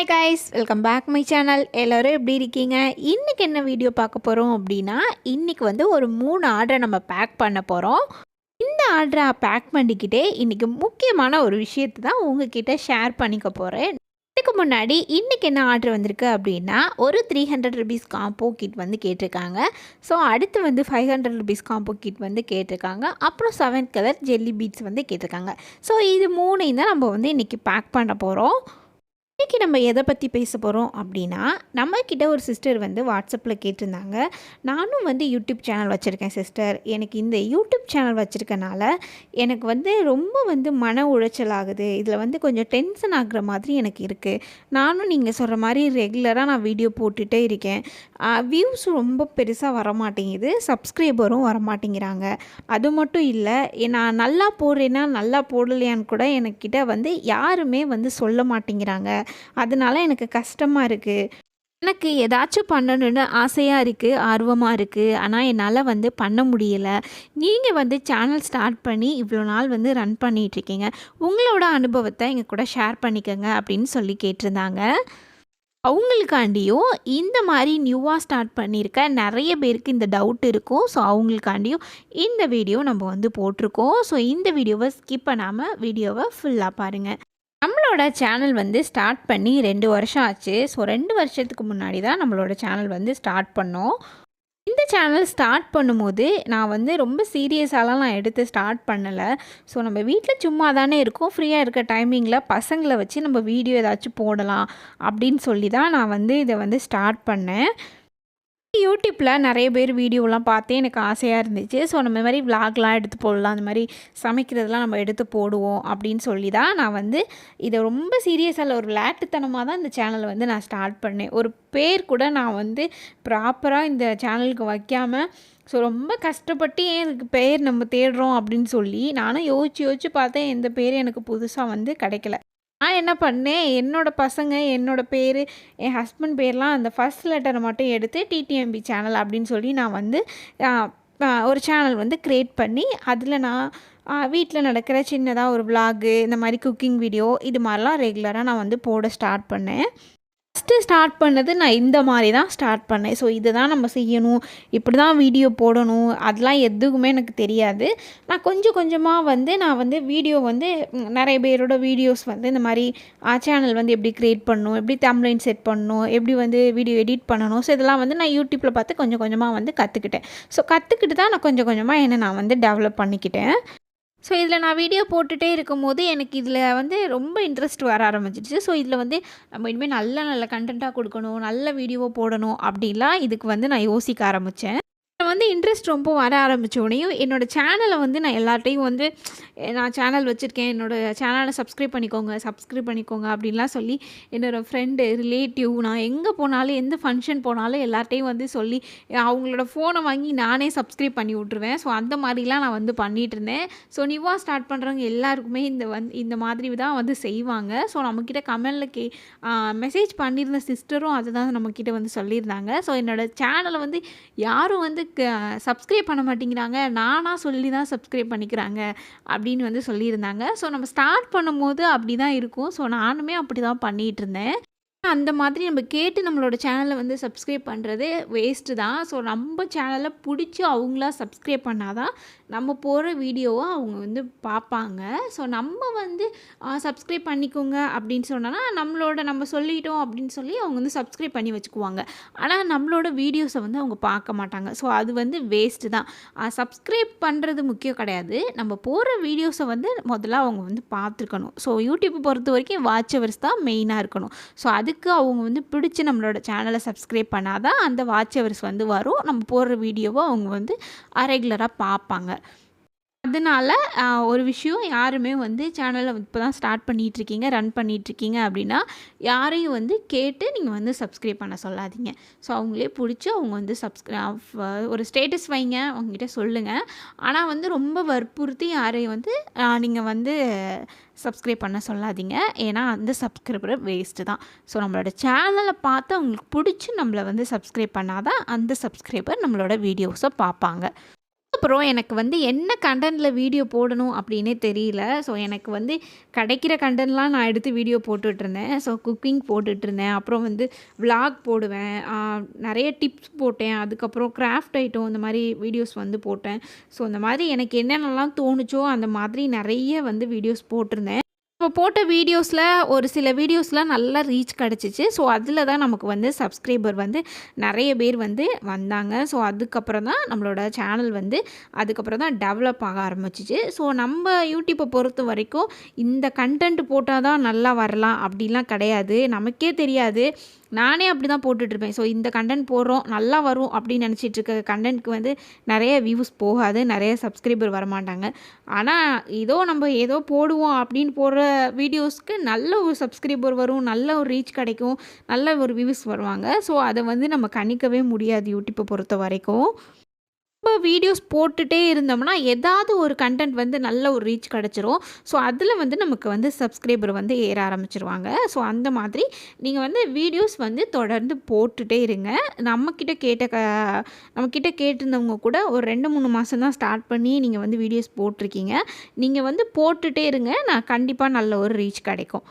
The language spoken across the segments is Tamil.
Hi guys welcome back my channel எல்லோரும் எப்படி இருக்கீங்க? இன்றைக்கி என்ன வீடியோ பார்க்க போகிறோம் அப்படின்னா இன்றைக்கி வந்து ஒரு மூணு ஆர்டரை நம்ம பேக் பண்ண போகிறோம் இந்த ஆர்டரை பேக் பண்ணிக்கிட்டே இன்றைக்கி முக்கியமான ஒரு விஷயத்தை தான் உங்ககிட்ட ஷேர் பண்ணிக்க போகிறேன் இதுக்கு முன்னாடி இன்றைக்கி என்ன ஆர்டர் வந்திருக்கு அப்படின்னா ஒரு three hundred rupees combo kit வந்து கேட்டிருக்காங்க. ஸோ அடுத்து வந்து five hundred rupees combo kit வந்து கேட்டிருக்காங்க. அப்புறம் செவன் கலர் ஜெல்லி பீட்ஸ் வந்து கேட்டிருக்காங்க. ஸோ இது மூணையும் தான் நம்ம வந்து இன்றைக்கி பேக் பண்ண போகிறோம் இன்றைக்கி நம்ம எதை பற்றி பேச போகிறோம் அப்படின்னா நம்மக்கிட்ட ஒரு சிஸ்டர் வந்து வாட்ஸ்அப்பில் கேட்டிருந்தாங்க. நானும் வந்து யூடியூப் சேனல் வச்சுருக்கேன் சிஸ்டர் எனக்கு இந்த யூடியூப் சேனல் வச்சுருக்கனால எனக்கு வந்து ரொம்ப வந்து மன உளைச்சல் ஆகுது. இதில் வந்து கொஞ்சம் டென்ஷன் ஆகுற மாதிரி எனக்கு இருக்குது நானும் நீங்கள் சொல்கிற மாதிரி ரெகுலராக நான் வீடியோ போட்டுகிட்டே இருக்கேன். வியூஸ் ரொம்ப பெருசாக வரமாட்டேங்குது. சப்ஸ்கிரைபரும் வரமாட்டேங்கிறாங்க. அது மட்டும் இல்லை நான் நல்லா போடுறேன்னா நல்லா போடலையான்னு கூட எனக்கிட்ட வந்து யாருமே வந்து சொல்ல மாட்டேங்கிறாங்க. அதனால எனக்கு கஷ்டமாக இருக்குது எனக்கு ஏதாச்சும் பண்ணணும்னு ஆசையாக இருக்குது ஆர்வமாக இருக்குது ஆனால் என்னால் வந்து பண்ண முடியலை. நீங்கள் வந்து சேனல் ஸ்டார்ட் பண்ணி இவ்வளோ நாள் வந்து ரன் பண்ணிகிட்ருக்கீங்க உங்களோட அனுபவத்தை எங்கள் கூட ஷேர் பண்ணிக்கோங்க அப்படின்னு சொல்லி கேட்டிருந்தாங்க. அவங்களுக்காண்டியும் இந்த மாதிரி நியூவாக ஸ்டார்ட் பண்ணியிருக்க நிறைய பேருக்கு இந்த டவுட் இருக்கும். ஸோ அவங்களுக்காண்டியும் இந்த வீடியோ நம்ம வந்து போட்டிருக்கோம். ஸோ இந்த வீடியோவை ஸ்கிப் பண்ணாமல் வீடியோவை ஃபுல்லாக பாருங்கள் நம்மளோட சேனல் வந்து ஸ்டார்ட் பண்ணி ரெண்டு வருஷம் ஆச்சு. ஸோ ரெண்டு வருஷத்துக்கு முன்னாடி தான் நம்மளோட சேனல் வந்து ஸ்டார்ட் பண்ணோம். இந்த சேனல் ஸ்டார்ட் பண்ணும்போது நான் வந்து ரொம்ப சீரியஸாலாம் நான் எடுத்து ஸ்டார்ட் பண்ணலை. ஸோ நம்ம வீட்டில் சும்மா தானே இருக்கோம் ஃப்ரீயாக இருக்க டைமிங்கில் பசங்களை வச்சு நம்ம வீடியோ ஏதாச்சும் போடலாம் அப்படின்னு சொல்லி தான் நான் வந்து இதை வந்து ஸ்டார்ட் பண்ணேன். யூடியூப்பில் நிறைய பேர் வீடியோலாம் பார்த்தே எனக்கு ஆசையாக இருந்துச்சு. ஸோ நம்ம மாதிரி விலாக்லாம் எடுத்து போடலாம். அந்த மாதிரி சமைக்கிறதெல்லாம் நம்ம எடுத்து போடுவோம் அப்படின்னு சொல்லி தான் நான் வந்து இதை ரொம்ப சீரியஸாக ஒரு விளையாட்டுத்தனமாக தான் இந்த சேனலை வந்து நான் ஸ்டார்ட் பண்ணேன். ஒரு பேர் கூட நான் வந்து ப்ராப்பராக இந்த சேனலுக்கு வைக்காமல் ஸோ ரொம்ப கஷ்டப்பட்டு ஏன் இதுக்கு பேர் நம்ம தேடுறோம் அப்படின்னு சொல்லி நானும் யோசிச்சு யோசிச்சு பார்த்தேன். எந்த பேர் எனக்கு புதுசாக வந்து கிடைக்கல. நான் என்ன பண்ணேன்? என்னோடய பசங்க என்னோடய பேர் என் ஹஸ்பண்ட் பேர்லாம் அந்த ஃபஸ்ட் லெட்டரை மட்டும் எடுத்து டிடிஎம்பி சேனல் அப்படின்னு சொல்லி நான் வந்து ஒரு சேனல் வந்து க்ரியேட் பண்ணி அதில் நான் வீட்டில் நடக்கிற சின்னதாக ஒரு விலாகு இந்த மாதிரி குக்கிங் வீடியோ இது மாதிரிலாம் ரெகுலராக நான் வந்து போட ஸ்டார்ட் பண்ணேன். ஃபஸ்ட்டு ஸ்டார்ட் பண்ணது நான் இந்த மாதிரி தான் ஸ்டார்ட் பண்ணேன். ஸோ இதை தான் நம்ம செய்யணும். இப்படி தான் வீடியோ போடணும். அதெல்லாம் எதுக்குமே எனக்கு தெரியாது. நான் கொஞ்சம் கொஞ்சமாக வந்து நான் வந்து வீடியோ வந்து நிறைய பேரோட வீடியோஸ் வந்து இந்த மாதிரி சேனல் வந்து எப்படி க்ரியேட் பண்ணணும் எப்படி தம்லைன் செட் பண்ணணும் எப்படி வந்து வீடியோ எடிட் பண்ணணும். ஸோ இதெல்லாம் வந்து நான் யூடியூப்பில் பார்த்து கொஞ்சம் கொஞ்சமாக வந்து கற்றுக்கிட்டேன் ஸோ கற்றுக்கிட்டு தான் நான் கொஞ்சம் கொஞ்சமாக என்னை நான் வந்து டெவலப் பண்ணிக்கிட்டேன். ஸோ இதில் நான் வீடியோ போட்டுகிட்டே இருக்கும்போது எனக்கு இதில் வந்து ரொம்ப இன்ட்ரெஸ்ட் வர ஆரம்பிச்சிடுச்சு. ஸோ இதில் வந்து நம்ம இனிமேல் நல்ல நல்ல கண்டென்ட்டாக கொடுக்கணும் நல்ல வீடியோவை போடணும் அப்படிலாம் இதுக்கு வந்து நான் யோசிக்க ஆரம்பித்தேன் வந்து இன்ட்ரெஸ்ட் ரொம்ப வர ஆரம்பித்தோடனையும் என்னோடய சேனலை வந்து நான் எல்லார்ட்டையும் வந்து நான் சேனல் வச்சுருக்கேன். என்னோடய சேனலை சப்ஸ்கிரைப் பண்ணிக்கோங்க சப்ஸ்கிரைப் பண்ணிக்கோங்க அப்படின்லாம் சொல்லி என்னோடய ஃப்ரெண்டு ரிலேட்டிவ் நான் எங்கே போனாலும் எந்த ஃபங்க்ஷன் போனாலும் எல்லார்ட்டையும் வந்து சொல்லி அவங்களோட ஃபோனை வாங்கி நானே சப்ஸ்கிரைப் பண்ணி விட்ருவேன் ஸோ அந்த மாதிரிலாம் நான் வந்து பண்ணிகிட்டு இருந்தேன். ஸோ நியூவாக ஸ்டார்ட் பண்ணுறவங்க எல்லாருக்குமே இந்த வந்து இந்த மாதிரி தான் வந்து செய்வாங்க. ஸோ நம்மக்கிட்ட கமெண்டில் கே மெசேஜ் பண்ணியிருந்த சிஸ்டரும் அதுதான் நம்மக்கிட்ட வந்து சொல்லியிருந்தாங்க. ஸோ என்னோடய சேனலை வந்து யாரும் வந்து சப்ஸ்கிரைப் பண்ண மாட்டேங்கிறாங்க. நானாக சொல்லி தான் சப்ஸ்கிரைப் பண்ணிக்கிறாங்க அப்படின்னு வந்து சொல்லியிருந்தாங்க. ஸோ நம்ம ஸ்டார்ட் பண்ணும்போது அப்படி தான் இருக்கும். ஸோ நானுமே அப்படி தான் பண்ணிகிட்டு இருந்தேன் அந்த மாதிரி நம்ம கேட்டு நம்மளோட சேனலை வந்து சப்ஸ்கிரைப் பண்ணுறது வேஸ்ட்டு தான். ஸோ நம்ம சேனலை பிடிச்சி அவங்களா சப்ஸ்கிரைப் பண்ணால் தான் நம்ம போகிற வீடியோவை அவங்க வந்து பார்ப்பாங்க ஸோ நம்ம வந்து சப்ஸ்கிரைப் பண்ணிக்கோங்க அப்படின்னு சொன்னோன்னா நம்மளோட நம்ம சொல்லிட்டோம் அப்படின்னு சொல்லி அவங்க வந்து சப்ஸ்கிரைப் பண்ணி வச்சுக்குவாங்க. ஆனால் நம்மளோட வீடியோஸை வந்து அவங்க பார்க்க மாட்டாங்க. ஸோ அது வந்து வேஸ்ட்டு தான். சப்ஸ்கிரைப் பண்ணுறது முக்கியம் கிடையாது. நம்ம போகிற வீடியோஸை வந்து முதல்ல அவங்க வந்து பார்த்துருக்கணும். ஸோ யூடியூப் பொறுத்த வரைக்கும் வாட்சவர்ஸ் தான் மெயினாக இருக்கணும். ஸோ அதுக்கு அவங்க வந்து பிடிச்சி நம்மளோட சேனலை சப்ஸ்கிரைப் பண்ணால் தான் அந்த வாட்சவர்ஸ் வந்து வரும். நம்ம போடுற வீடியோவை அவங்க வந்து ரெகுலராக பார்ப்பாங்க. அதனால் ஒரு விஷயம் யாருமே வந்து சேனலை இப்போ தான் ஸ்டார்ட் பண்ணிகிட்ருக்கீங்க ரன் பண்ணிகிட்ருக்கீங்க அப்படின்னா யாரையும் வந்து கேட்டு நீங்கள் வந்து சப்ஸ்கிரைப் பண்ண சொல்லாதீங்க. ஸோ அவங்களே பிடிச்சி அவங்க வந்து சப்ஸ்கிரை ஒரு ஸ்டேட்டஸ் வைங்க அவங்ககிட்ட சொல்லுங்கள் ஆனால் வந்து ரொம்ப வற்புறுத்தி யாரையும் வந்து நீங்கள் வந்து சப்ஸ்கிரைப் பண்ண சொல்லாதீங்க. ஏன்னா அந்த சப்ஸ்கிரைபர் வேஸ்ட்டு தான். ஸோ நம்மளோட சேனலை பார்த்து அவங்களுக்கு பிடிச்சி நம்மளை வந்து சப்ஸ்கிரைப் பண்ணால் தான் அந்த சப்ஸ்கிரைபர் நம்மளோட வீடியோஸை பார்ப்பாங்க. அப்புறம் எனக்கு வந்து என்ன கண்டனில் வீடியோ போடணும் அப்படின்னே தெரியல. ஸோ எனக்கு வந்து கிடைக்கிற கண்டென்ட்லாம் நான் எடுத்து வீடியோ போட்டுட்ருந்தேன். ஸோ குக்கிங் போட்டுட்ருந்தேன். அப்புறம் வந்து விளாக் போடுவேன். நிறைய டிப்ஸ் போட்டேன். அதுக்கப்புறம் கிராஃப்ட் ஐட்டம் இந்த மாதிரி வீடியோஸ் வந்து போட்டேன். ஸோ இந்த மாதிரி எனக்கு என்னென்னலாம் தோணுச்சோ அந்த மாதிரி நிறைய வந்து வீடியோஸ் போட்டிருந்தேன். இப்போ போட்ட வீடியோஸில் ஒரு சில வீடியோஸ்லாம் நல்லா ரீச் கிடச்சிச்சு. ஸோ அதில் தான் நமக்கு வந்து சப்ஸ்கிரைபர் வந்து நிறைய பேர் வந்து வந்தாங்க. ஸோ அதுக்கப்புறம் தான் நம்மளோட சேனல் வந்து அதுக்கப்புறம் தான் டெவலப் ஆக ஆரம்பிச்சிச்சு ஸோ நம்ம யூடியூப்பை பொறுத்த வரைக்கும் இந்த கன்டென்ட் போட்டால் தான் நல்லா வரலாம் அப்படிலாம் கிடையாது. நமக்கே தெரியாது. நானே அப்படி தான் போட்டுட்ருப்பேன். ஸோ இந்த கண்டென்ட் போடுறோம் நல்லா வரும் அப்படின்னு நினச்சிட்டு இருக்க கண்டென்ட்க்கு வந்து நிறைய வியூஸ் போகாது. நிறைய சப்ஸ்கிரைபர் வரமாட்டாங்க. ஆனால் ஏதோ நம்ம ஏதோ போடுவோம் அப்படின்னு போடுற வீடியோஸ்க்கு நல்ல ஒரு சப்ஸ்கிரைபர் வரும். நல்ல ஒரு ரீச் கிடைக்கும். நல்ல ஒரு வியூஸ் வருவாங்க. ஸோ அதை வந்து நம்ம கணிக்கவே முடியாது யூடியூப்பை பொறுத்த வரைக்கும். ரொம்ப வீடியோஸ் போட்டுகிட்டே இருந்தோம்னா, ஏதாவது ஒரு கன்டென்ட் வந்து நல்ல ஒரு ரீச் கிடச்சிரும். ஸோ அதில் வந்து நமக்கு வந்து சப்ஸ்கிரைபர் வந்து ஏற ஆரம்பிச்சிருவாங்க ஸோ அந்த மாதிரி நீங்கள் வந்து வீடியோஸ் வந்து தொடர்ந்து போட்டுட்டே இருங்க. நம்மக்கிட்ட கேட்ட க நம்மக்கிட்ட கேட்டிருந்தவங்க கூட ஒரு ரெண்டு மூணு மாதம் தான் ஸ்டார்ட் பண்ணி நீங்கள் வந்து வீடியோஸ் போட்டிருக்கீங்க. நீங்கள் வந்து போட்டுட்டே இருங்க. நான் கண்டிப்பாக நல்ல ஒரு ரீச் கிடைக்கும்.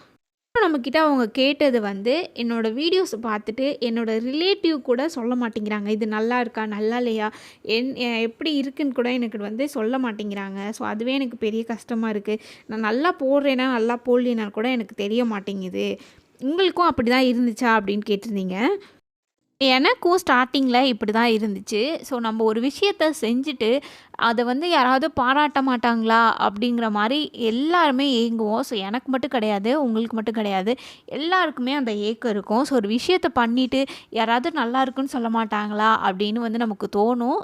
நம்மக்கிட்ட அவங்க கேட்டது வந்து என்னோடய வீடியோஸ் பார்த்துட்டு என்னோட ரிலேட்டிவ் கூட சொல்ல மாட்டேங்கிறாங்க. இது நல்லா இருக்கா? நல்லா இல்லையா? என் எப்படி இருக்குன்னு கூட எனக்கு வந்து சொல்ல மாட்டேங்கிறாங்க. ஸோ அதுவே எனக்கு பெரிய கஷ்டமாக இருக்குது நான் நல்லா போடுறேனா, நல்லா போடலைன்னா கூட எனக்கு தெரிய மாட்டேங்குது. உங்களுக்கும் அப்படி தான் இருந்துச்சா? அப்படின்னு கேட்டிருந்தீங்க. எனக்கும் ஸ்டார்டிங்கில் இப்படி தான் இருந்துச்சு. ஸோ நம்ம ஒரு விஷயத்த செஞ்சுட்டு, அதை வந்து யாராவது பாராட்ட மாட்டாங்களா? அப்படிங்கிற மாதிரி எல்லாருமே ஏங்குவோம். ஸோ எனக்கு மட்டும் கிடையாது. உங்களுக்கு மட்டும் கிடையாது. எல்லாருக்குமே அந்த ஏக்கம் இருக்கும். ஸோ ஒரு விஷயத்த பண்ணிவிட்டு யாராவது நல்லா இருக்குன்னு சொல்ல மாட்டாங்களா? அப்படின்னு வந்து நமக்கு தோணும்.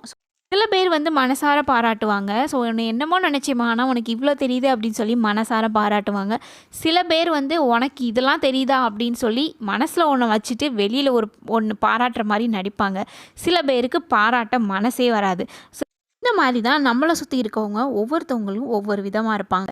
சில பேர் வந்து மனசார பாராட்டுவாங்க. ஸோ உன்னை என்னமோ நினச்சேம்மா, ஆனால் உனக்கு இவ்வளோ தெரியுது அப்படின்னு சொல்லி மனசார பாராட்டுவாங்க. சில பேர் வந்து உனக்கு இதெல்லாம் தெரியுதா? அப்படின்னு சொல்லி மனசில் ஒன்று வச்சுட்டு வெளியில் ஒரு ஒன்று பாராட்டுற மாதிரி நடிப்பாங்க. சில பேருக்கு பாராட்ட மனசே வராது. ஸோ இந்த மாதிரி தான் நம்மளை சுற்றி இருக்கவங்க ஒவ்வொருத்தவங்களும் ஒவ்வொரு விதமாக இருப்பாங்க.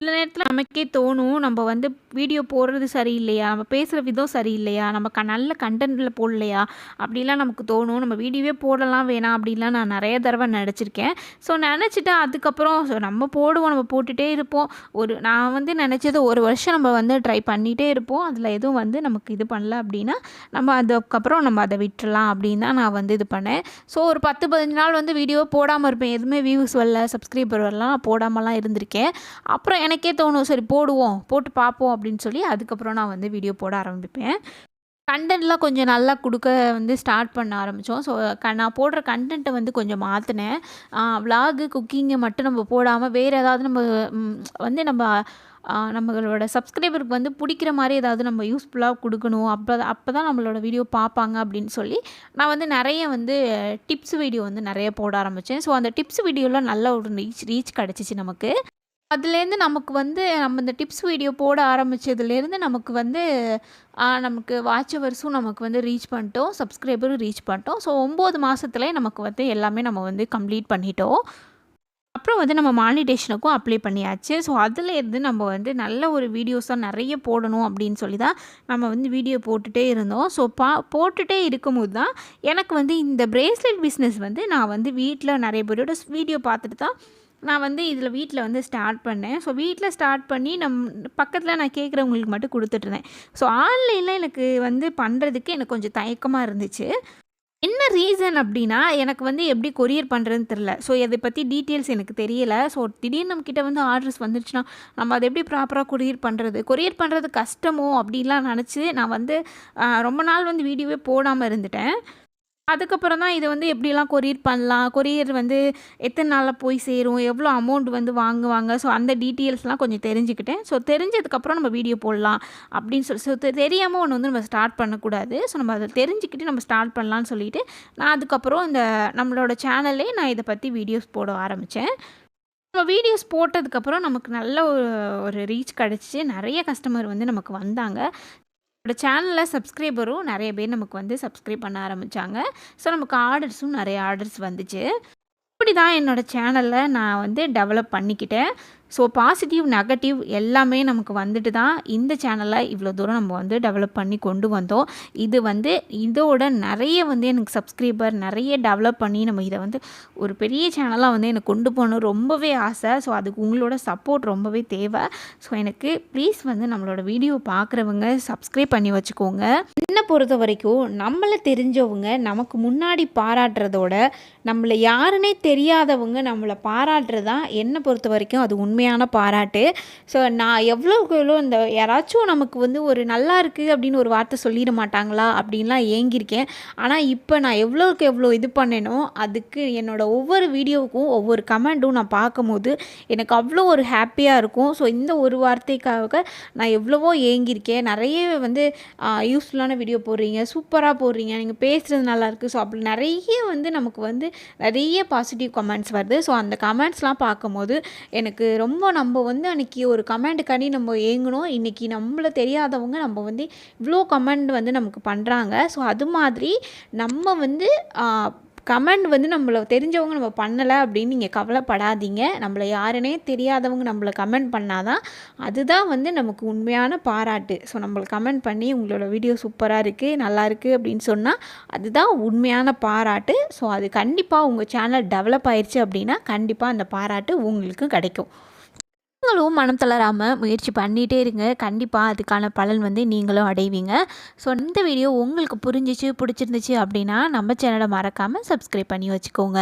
சில நேரத்தில் நமக்கே தோணும், நம்ம வந்து வீடியோ போடுறது சரியில்லையா? நம்ம பேசுகிற விதம் சரியில்லையா? நம்ம க நல்ல கண்டென்ட்டில் போடலையா? அப்படிலாம் நமக்கு தோணும். நம்ம வீடியோவே போடலாம் வேணாம் அப்படின்லாம் நான் நிறைய தடவை நினச்சிருக்கேன் ஸோ நினச்சிட்டு அதுக்கப்புறம் ஸோ நம்ம போடுவோம். நம்ம போட்டுகிட்டே இருப்போம். ஒரு நான் வந்து நினச்சது ஒரு வருஷம் நம்ம வந்து ட்ரை பண்ணிகிட்டே இருப்போம். அதில் எதுவும் வந்து நமக்கு இது பண்ணல அப்படின்னா, நம்ம அதுக்கப்புறம் நம்ம அதை விட்டுறலாம் அப்படின்னு தான் நான் வந்து இது பண்ணேன். ஸோ ஒரு 10, 15 நாள் வந்து வீடியோ போடாமல் இருப்பேன். எதுவுமே வியூஸ் வரல, சப்ஸ்கிரைபர் வரலாம் போடாமலாம் இருந்திருக்கேன். அப்புறம் எனக்கே தோணும், சரி போடுவோம். போட்டு பார்ப்போம் அப்படின்னு சொல்லி அதுக்கப்புறம் நான் வந்து வீடியோ போட ஆரம்பிப்பேன். கண்டென்ட்லாம் கொஞ்சம் நல்லா கொடுக்க வந்து ஸ்டார்ட் பண்ண ஆரம்பித்தோம் ஸோ க நான் போடுற கண்டென்ட்டை வந்து கொஞ்சம் மாற்றினேன் விலாகு குக்கிங்கை மட்டும் நம்ம போடாமல் வேறு ஏதாவது நம்ம வந்து நம்ம நம்மளோட சப்ஸ்கிரைபருக்கு வந்து பிடிக்கிற மாதிரி ஏதாவது நம்ம யூஸ்ஃபுல்லாக கொடுக்கணும் அப்போ அப்போ தான் நம்மளோட வீடியோ பார்ப்பாங்க அப்படின்னு சொல்லி, நான் வந்து நிறைய வந்து டிப்ஸ் வீடியோ வந்து நிறைய போட ஆரம்பித்தேன் ஸோ அந்த டிப்ஸ் வீடியோவில் நல்ல ஒரு ரீச் ரீச் கிடச்சிச்சு நமக்கு. அதுலேருந்து நமக்கு வந்து நம்ம இந்த டிப்ஸ் வீடியோ போட ஆரம்பித்ததுலேருந்து நமக்கு வந்து நமக்கு வாட்ச் ஹவர்ஸும் நமக்கு வந்து ரீச் பண்ணிட்டோம். சப்ஸ்கிரைபரும் ரீச் பண்ணிட்டோம். ஸோ ஒம்பது மாதத்துலேயே நமக்கு வந்து எல்லாமே நம்ம வந்து கம்ப்ளீட் பண்ணிட்டோம். அப்புறம் வந்து நம்ம மானிட்டேஷனுக்கும் அப்ளை பண்ணியாச்சு. ஸோ அதுலேருந்து நம்ம வந்து நல்ல ஒரு வீடியோஸாக நிறைய போடணும் அப்படின்னு சொல்லி தான் நம்ம வந்து வீடியோ போட்டுட்டே இருந்தோம். ஸோ பா போட்டுட்டே இருக்கும்போது தான் எனக்கு வந்து இந்த பிரேஸ்லெட் பிஸ்னஸ் வந்து நான் வந்து வீட்டில் நிறைய பேரோட வீடியோ பார்த்துட்டு தான் நான் வந்து இதில் வீட்டில் வந்து ஸ்டார்ட் பண்ணேன். ஸோ வீட்டில் ஸ்டார்ட் பண்ணி நம் பக்கத்தில் நான் கேட்குறவங்களுக்கு மட்டும் கொடுத்துட்ருந்தேன் ஸோ ஆன்லைனில் எனக்கு வந்து பண்ணுறதுக்கு எனக்கு கொஞ்சம் தயக்கமாக இருந்துச்சு. என்ன ரீசன் அப்படின்னா, எனக்கு வந்து எப்படி கொரியர் பண்ணுறதுன்னு தெரில. ஸோ இதை பற்றி டீட்டெயில்ஸ் எனக்கு தெரியல. ஸோ திடீர்னு நம்மக்கிட்ட வந்து ஆர்டர்ஸ் வந்துருச்சுன்னா, நம்ம அதை எப்படி ப்ராப்பராக கொரியர் பண்ணுறது? கொரியர் பண்ணுறது கஷ்டமோ அப்படின்லாம் நினச்சி நான் வந்து ரொம்ப நாள் வந்து வீடியோவே போடாமல் இருந்துட்டேன். அதுக்கப்புறம் தான் இதை வந்து எப்படிலாம் கொரியர் பண்ணலாம்? கொரியர் வந்து எத்தனை நாளில் போய் சேரும்? எவ்வளோ அமௌண்ட் வந்து வாங்குவாங்க? ஸோ அந்த டீட்டெயில்ஸ்லாம் கொஞ்சம் தெரிஞ்சுக்கிட்டேன். ஸோ தெரிஞ்சதுக்கப்புறம் நம்ம வீடியோ போடலாம் அப்படின்னு சொல்லி ஸோ தெரியாமல் ஒன்று வந்து நம்ம ஸ்டார்ட் பண்ணக்கூடாது. ஸோ நம்ம அதை தெரிஞ்சுக்கிட்டு நம்ம ஸ்டார்ட் பண்ணலான்னு சொல்லிட்டு, நான் அதுக்கப்புறம் இந்த நம்மளோட சேனல்லே நான் இதை பற்றி வீடியோஸ் போட ஆரம்பித்தேன் நம்ம வீடியோஸ் போட்டதுக்கப்புறம் நமக்கு நல்ல ஒரு ஒரு ரீச் கிடச்சி நிறைய கஸ்டமர் வந்து நமக்கு வந்தாங்க. என்னோட சேனலில் சப்ஸ்கிரைபரும் நிறைய பேர் நமக்கு வந்து சப்ஸ்கிரைப் பண்ண ஆரம்பித்தாங்க ஸோ நமக்கு ஆர்டர்ஸும் நிறைய ஆர்டர்ஸ் வந்துச்சு. இப்படி தான் என்னோடய சேனலில் நான் வந்து டெவலப் பண்ணிக்கிட்டேன். ஸோ பாசிட்டிவ் நெகட்டிவ் எல்லாமே நமக்கு வந்துட்டு தான் இந்த சேனலை இவ்வளோ தூரம் நம்ம வந்து டெவலப் பண்ணி கொண்டு வந்தோம். இது வந்து இதோட நிறைய வந்து எனக்கு சப்ஸ்கிரைபர் நிறைய டெவலப் பண்ணி நம்ம இதை வந்து ஒரு பெரிய சேனலாக வந்து எனக்கு கொண்டு போகணும் ரொம்பவே ஆசை. ஸோ அதுக்கு உங்களோட சப்போர்ட் ரொம்பவே தேவை. ஸோ எனக்கு ப்ளீஸ் வந்து நம்மளோட வீடியோ பார்க்குறவங்க சப்ஸ்கிரைப் பண்ணி வச்சுக்கோங்க. என்னை பொறுத்த வரைக்கும் நம்மளை தெரிஞ்சவங்க நமக்கு முன்னாடி பாராட்டுறதோட நம்மளை யாருன்னே தெரியாதவங்க நம்மளை பாராட்டுறது தான் என்னை பொறுத்த வரைக்கும் அது உண்மை உண்மையான பாராட்டு. ஸோ நான் எவ்வளோக்கு எவ்வளோ இந்த யாராச்சும் நமக்கு வந்து ஒரு நல்லா இருக்குது அப்படின்னு ஒரு வார்த்தை சொல்லிட மாட்டாங்களா அப்படின்லாம் ஏங்கியிருக்கேன். ஆனால் இப்போ நான் எவ்வளோக்கு எவ்வளோ இது பண்ணேனோ அதுக்கு என்னோட ஒவ்வொரு வீடியோவுக்கும் ஒவ்வொரு கமெண்ட்டும் நான் பார்க்கும்போது எனக்கு அவ்வளோ ஒரு ஹாப்பியாக இருக்கும். ஸோ இந்த ஒரு வார்த்தைக்காக நான் எவ்வளவோ ஏங்கியிருக்கேன். நிறைய வந்து யூஸ்ஃபுல்லான வீடியோ போடுறீங்க சூப்பராக போடுறீங்க நீங்கள் பேசுகிறது நல்லாயிருக்கு ஸோ அப்படி நிறைய வந்து நமக்கு வந்து நிறைய பாசிட்டிவ் கமெண்ட்ஸ் வருது. ஸோ அந்த கமெண்ட்ஸ்லாம் பார்க்கும்போது எனக்கு ரொம்ப ரொம்ப நம்ம வந்து அன்றைக்கி ஒரு கமெண்ட்டுக்காண்டி நம்ம ஏங்கணும் இன்றைக்கி நம்மளை தெரியாதவங்க நம்ம வந்து இவ்வளோ கமெண்ட் வந்து நமக்கு பண்ணுறாங்க ஸோ அது மாதிரி நம்ம வந்து கமெண்ட் வந்து நம்மளை தெரிஞ்சவங்க நம்ம பண்ணலை அப்படின்னு நீங்கள் கவலைப்படாதீங்க. நம்மளை யாருனே தெரியாதவங்க நம்மளை கமெண்ட் பண்ணால் தான் அதுதான் வந்து நமக்கு உண்மையான பாராட்டு. ஸோ நம்மளை கமெண்ட் பண்ணி உங்களோட வீடியோ சூப்பராக இருக்குது நல்லா இருக்குது அப்படின்னு சொன்னால் அதுதான் உண்மையான பாராட்டு. ஸோ அது கண்டிப்பாக உங்கள் சேனல் டெவலப் ஆயிடுச்சு அப்படின்னா கண்டிப்பாக அந்த பாராட்டு உங்களுக்கு கிடைக்கும். நீங்களும் மனம் தளராமல் முயற்சி பண்ணிகிட்டே இருங்க. கண்டிப்பாக அதுக்கான பலன் வந்து நீங்களும் அடைவீங்க. ஸோ இந்த வீடியோ உங்களுக்கு புரிஞ்சிச்சு பிடிச்சிருந்துச்சு அப்படின்னா நம்ம சேனலை மறக்காமல் சப்ஸ்கிரைப் பண்ணி வச்சுக்கோங்க.